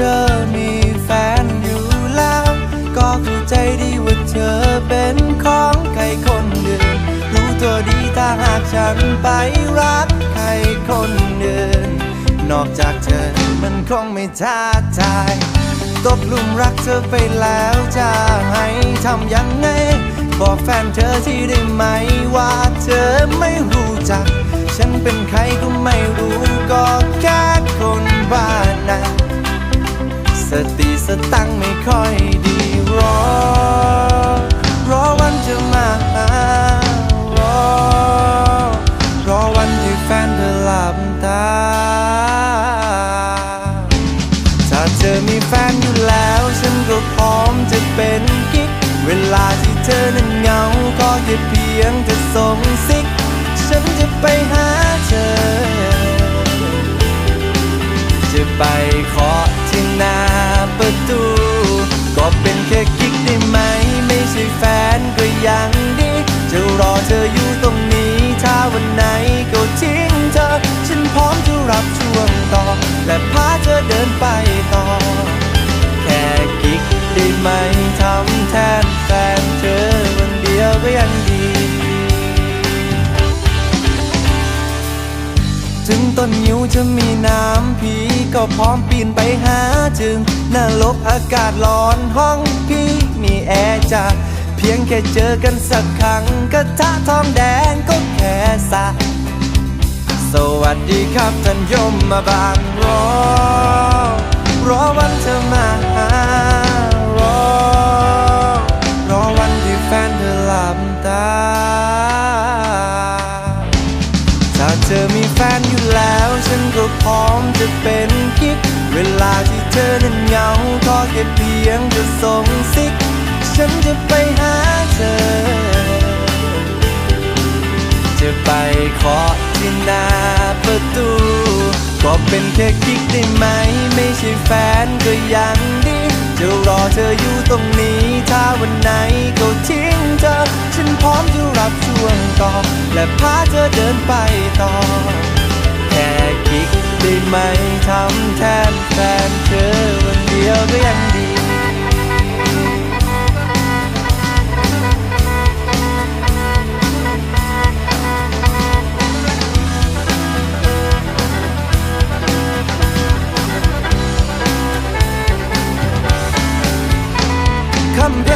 เธอมีแฟนอยู่แล้ว ก็เข้าใจดีว่าเธอเป็นของใครคนหนึ่ง รู้ตัวดีถ้าหากฉันไปรักใครคนอื่นนอกจากเธอมันคงไม่ท้าทายตกลุมรักเธอไปแล้วจะให้ทำยังไง บอกแฟนเธอที่ได้ไหมว่าเธอไม่รู้จัก ฉันเป็นใครก็ไม่รู้ก็แค่คนบ้านนะ สติสตังไม่ค่อยดีรอ รอวันจะมา ต้นยิ้วจะมีน้ำพีก็พร้อมปีนไปหาจึงนรกอากาศร้อนห้องพี่มีแอร์จ้ะเพียงแค่เจอกันสักครั้งกระทะทองแดงก็แค่สะสวัสดีครับท่านยมมาบางรอ ลาที่เธอนั้นเหงาก็แค่เพียงจะส่งซิก ฉันจะไปหาเธอ จะไปเคาะที่หน้าประตูก็เป็นแค่กิ๊กได้ไหม ไม่ใช่แฟนก็ยังดีจะรอเธออยู่ตรงนี้ ถ้าวันไหนก็ทิ้งเธอ ฉันพร้อมจะรับช่วงต่อ และพาเธอเดินไปต่อ แค่กิ๊ก ได้ไหมทำแทนแฟนเธอวันเดียวก็ยังดี คำแพ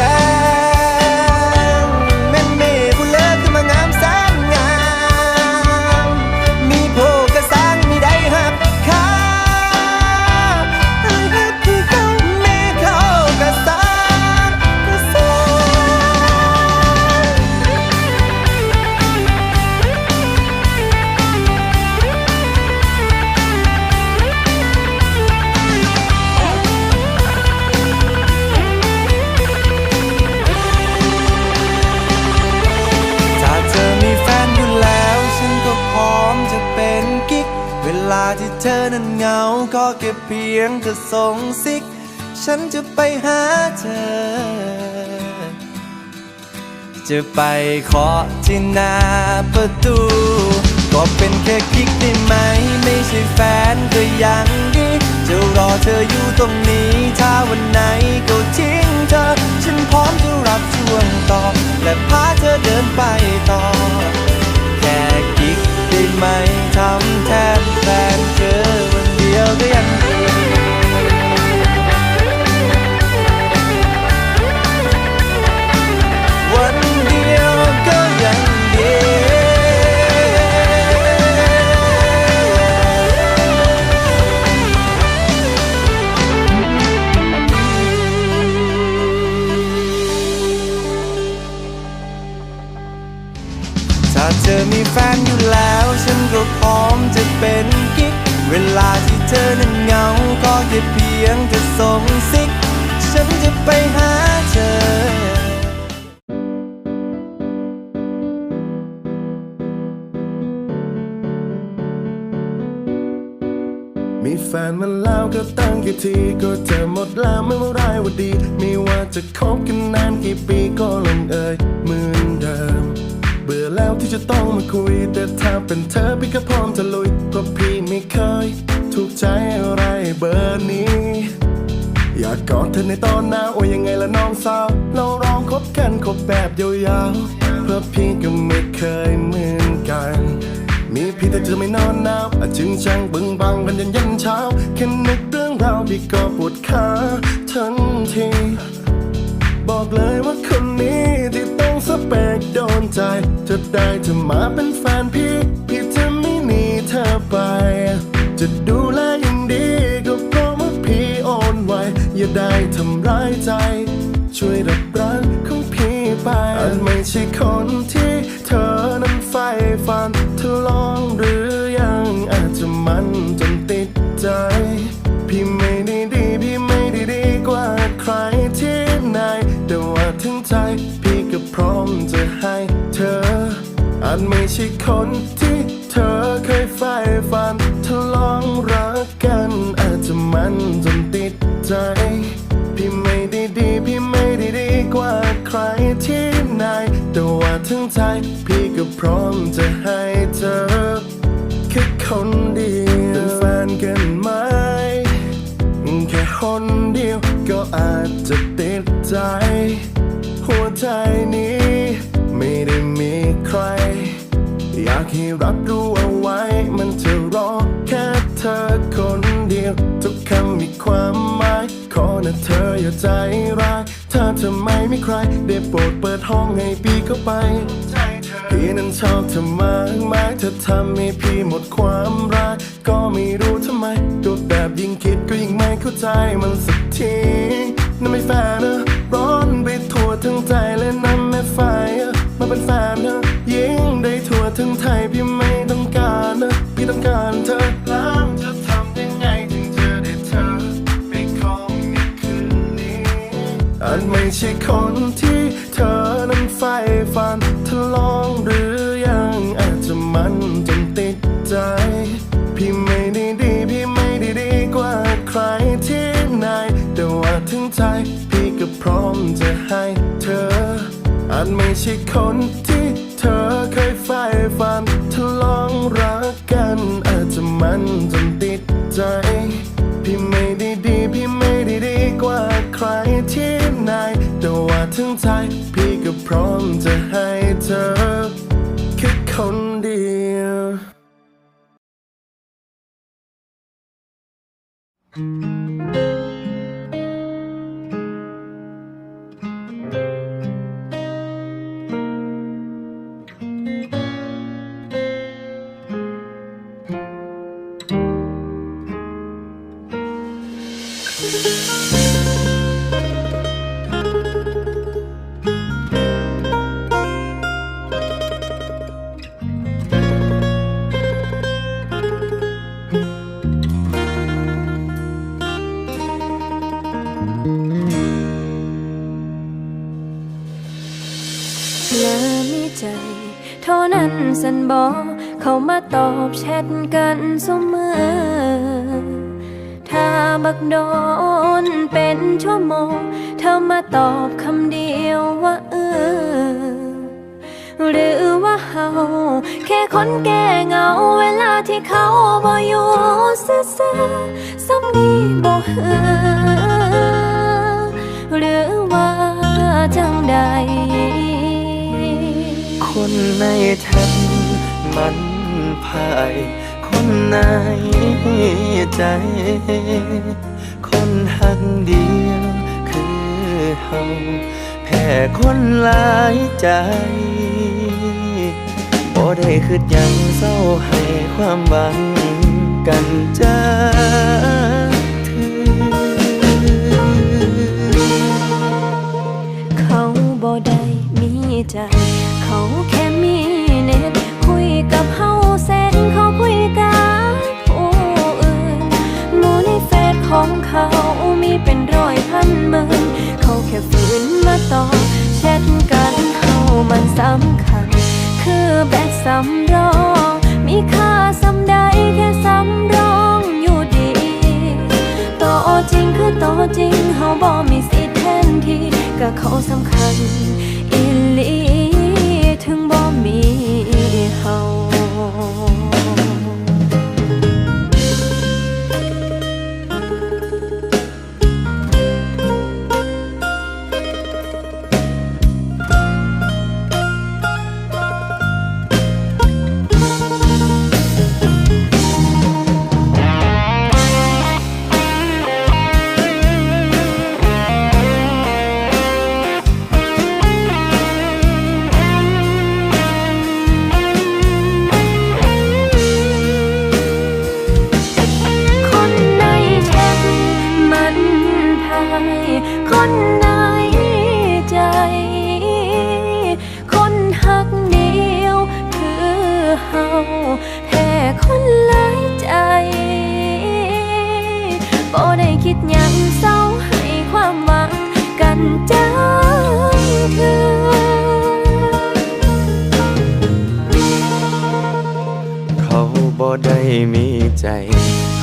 ที่เธอนั้นเหงาก็แค่เพียงเธอส่งซิก ฉันจะไปหาเธอ จะไปเคาะที่หน้าประตู ก็เป็นแค่กิ๊กได้ไหม ไม่ใช่แฟนก็ยังดี จะรอเธออยู่ตรงนี้ ถ้าวันไหนก็ทิ้งเธอ ฉันพร้อมจะรับช่วงต่อ และพาเธอเดินไปต่อ เป็นกิ๊ก เวลาที่เธอนั้นเหงา ก็แค่เพียงเธอส่งซิก ฉันจะไปหาเธอมีแฟนมันแล้วก็ตั้งกี่ทีก็เจอหมดแล้วไม่ว่าร้ายว่าดี ไม่ว่าจะคบกันนานกี่ปีก็ลงเอยเมือเบื่อแล้วที่จะต้องมาคุย แต่ถ้าเป็นเธอพี่ก็พร้อมจะลุยเพราะพี่ไม่เคย ถูกใจอะไรเบอร์นี้ อยากกอดเธอในตอนหนาวโอ้ยยังไงละน้องสาว เราลองคบกันคบแบบยาวๆเพราะพี่ก็ไม่เคยเหมือนกัน มีพี่แต่เธอไม่นอนหนาวจึงช่างบึงบังกันยันยันเช้าแค่นึกเรื่องราวพี่ก็ปวดขาทันที บอกเลยว่าคน เปกโดนใจ จะได้เธอมาเป็นแฟนพี่ พี่จะไม่หนีเธอไป จะดูแลอย่างดีก็เพราะว่าพี่โอนไหวอย่าได้ทำร้ายใจ ช่วยรับรักของพี่ไปอาจไม่ใช่คนที่เธอนั้นใฝ่ฝันเธอลองหรือ ไม่ใช่คนที่เธอเคยใฝ่ฝันเธอลองรักกันอาจจะมันจนติดใจ พี่ไม่ได้ดี พี่ไม่ได้ดีกว่าใครที่ไหนแต่ว่าถึงใจพี่ก็พร้อมจะให้เธอ แค่คนเดียวเป็นแฟนกันไหม แค่คนเดียวก็อาจจะติดใจ หัวใจนี้ ให้รับรู้เอาไว้ มันจะรอแค่เธอคนเดียว ทุกคำมีความหมาย ขอนะเธออย่าใจร้ายถ้าเธอไม่มีใคร ได้โปรดเปิดห้องให้พี่เข้าไป พี่นั้นชอบเธอมากมายเธอทำให้พี่หมดความรัก ก็ไม่รู้ทำไมตัวแบบยิ่งคิดก็ยิ่งไม่เข้าใจมันสักทีนั่นไม่แฟนนะร้อนไปทั่วทั้งใจและนั่นไม่ไฟมาเป็นแฟนเธอยิ่ง ได้ทั่วทั้งไทยพี่ไม่ต้องการนะพี่ต้องการเธอแล้วจะทำยังไงถึงจะได้เธอไปของในคืนนี้อาจไม่ใช่คนที่เธอนั้นใฝ่ฝันเธอลองหรือยังอาจจะมันจนติดใจ พี่ไม่ได้ดีพี่ไม่ได้ดีกว่าใครที่ไหนแต่ว่าถึงใจพี่ก็พร้อมจะให้เธออาจไม่ใช่คนที่ ฝ่ฝันเธอลองรักกัน อาจจะมันจนติดใจ พี่ไม่ได้ดีพี่ไม่ได้ดีกว่าใครที่ไหนแต่ว่าถึงใจพี่ก็พร้อมจะให้เธอ แค่คนเดียว สันบอกเขามาตอบแชทกันเสมอ ถ้าบักโดนเป็นชั่วโมง เธอมาตอบคำเดียวว่าเออ หรือว่าเฮาแค่คนแก่เหงาเวลาที่เขาบ่อยู่ซื่อๆสำนีบ่เหือ ในทันมันพาย คนในใจ คนหักเดียวคือเฮาแพ้คนหลายใจบ่ได้คืดยังเศร้าให้ความหวังกันจ้าถือเขาบ่ได้ ใจ เขาแค่มีเน็ตคุยกับเฮาเส้นเขาคุยกับผู้อื่นหมูในเฟซของเขามีเป็นร้อยพันหมื่นเขาแค่ฝืนมาตอบแชทกันเฮามันสำคัญ คือแบตสำรอง มีค่าสำใดแค่สำรองอยู่ดีต่อจริงคือต่อจริงเฮาบ่มีสิทธิ์แทนที่ก็เขาสำคัญ อี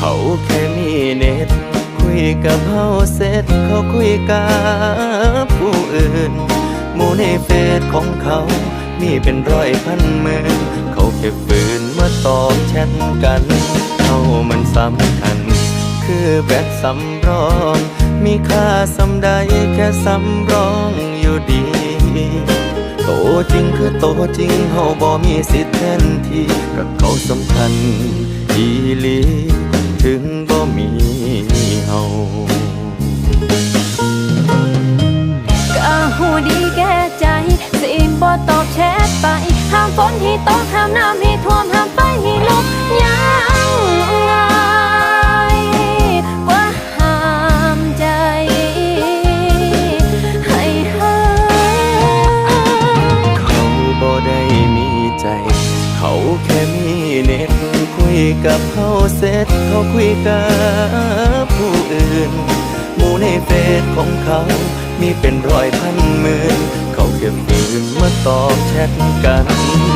เขาแค่มีเน็ต คุยกับเฮาเสร็จเขาคุยกับผู้อื่นหมู่ในเฟซของเขา มีเป็นร้อยพันหมื่นเขาแค่ฝืนมาตอบแชทกันเขามันสำคัญ คือแบตสำรอง มีค่าสำใดแค่สำรองอยู่ดีโตจริงคือโตจริงเฮาบ่มีสิทธิ์แทนที่กับเขาสำคัญอีหลี ถึงบ่มีเฮาก็หูดีแก่ใจ สิบ่ตอบแชทไป ห้ามฝนที่ตกห้ามน้ำที่ท่วมห้ามไฟที่ลุกยัง กับเขาเสร็จเขาคุยกับผู้อื่น หมู่ในเฟซของเขา มีเป็นร้อยพันหมื่นเขาแค่ฝืนมาตอบแชทกัน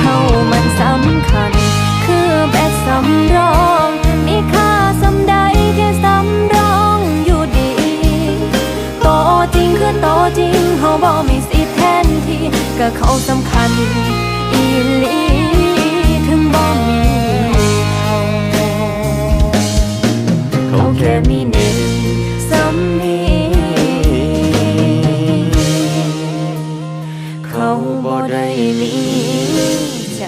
เฮามันสำคัญ คือแบตสำรองมีค่าสำใดแค่สำรองอยู่ดีโตจริงคือโตจริงเฮาบ่มีสิทธิ์แทนที่ก็เขาสำคัญอีหลี เขาบ่ได้มีใจ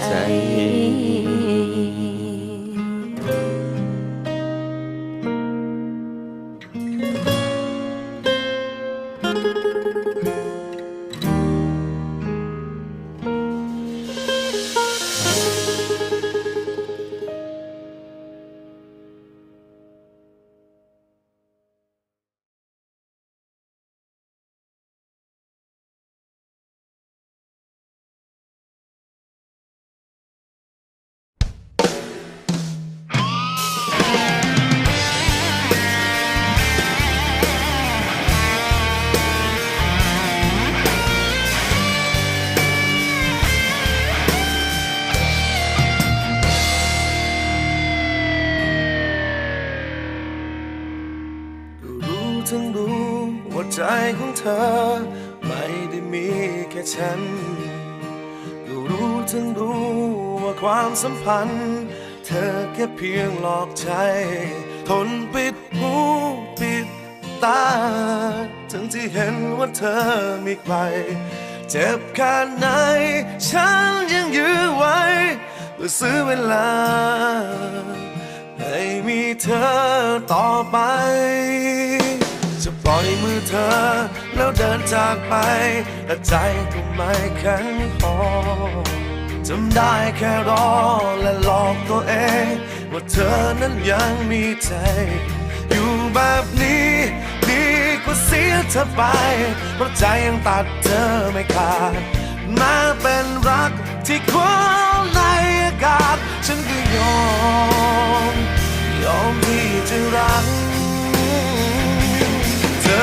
องเธอไม่ได้มีแค่ฉัน ก็รู้ทั้งรู้ว่าความสัมพันธ์ เธอแค่เพียงหลอกใจ ทนปิดหูปิดตาถึงที่เห็นว่าเธอมีใคร เจ็บแค่ไหน ฉันยังยื้อไว้เพื่อซื้อเวลา ให้มีเธอต่อไป ปล่อยมือเธอ แล้วเดินจากไป แต่ใจก็ไม่แข็งพอจำได้แค่รอและหลอกตัวเอง ว่าเธอนั้นยังมีใจ อยู่แบบนี้ดีกว่าเสียเธอไป เพราะใจยังตัดเธอไม่ขาดมาเป็นรักที่คว้าในอากาศ ฉันก็ยอม ยอมที่จะรัก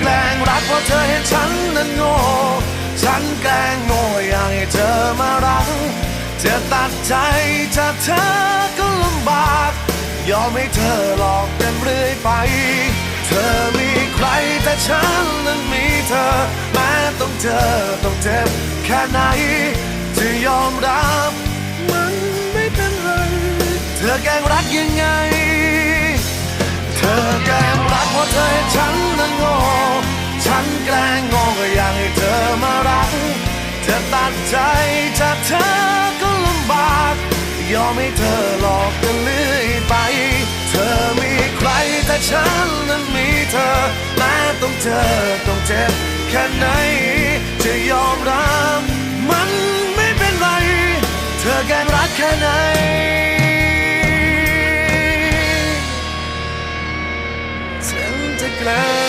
แกล้งรักเพราะเธอเห็นฉันนั้นโง่ ฉันแกล้งโง่อยากให้เธอมารัก จะตัดใจจากเธอก็ลำบาก ยอมให้เธอหลอกกันเรื่อยไป เธอมีใครแต่ฉันนั้นมีเธอ แม้ต้องเจอต้องเจ็บแค่ไหน จะยอมรับมันไม่เป็นไร เธอแกล้งรักยังไง ธอแกล้งรักเพราะเธอให้ฉันนั้นโง่ฉันแกล้งโง่ก็อยากให้เธอมารักเธอตัดใจจากเธอก็ลำบาก ยอมให้เธอหลอกกันเลื่อยไป เธอมีใครแต่ฉันนั้นมีเธอแม้ต้องเจอต้องเจ็บแค่ไหน จะยอมรับมันไม่เป็นไร เธอแกล้งรักแค่ไหน plan.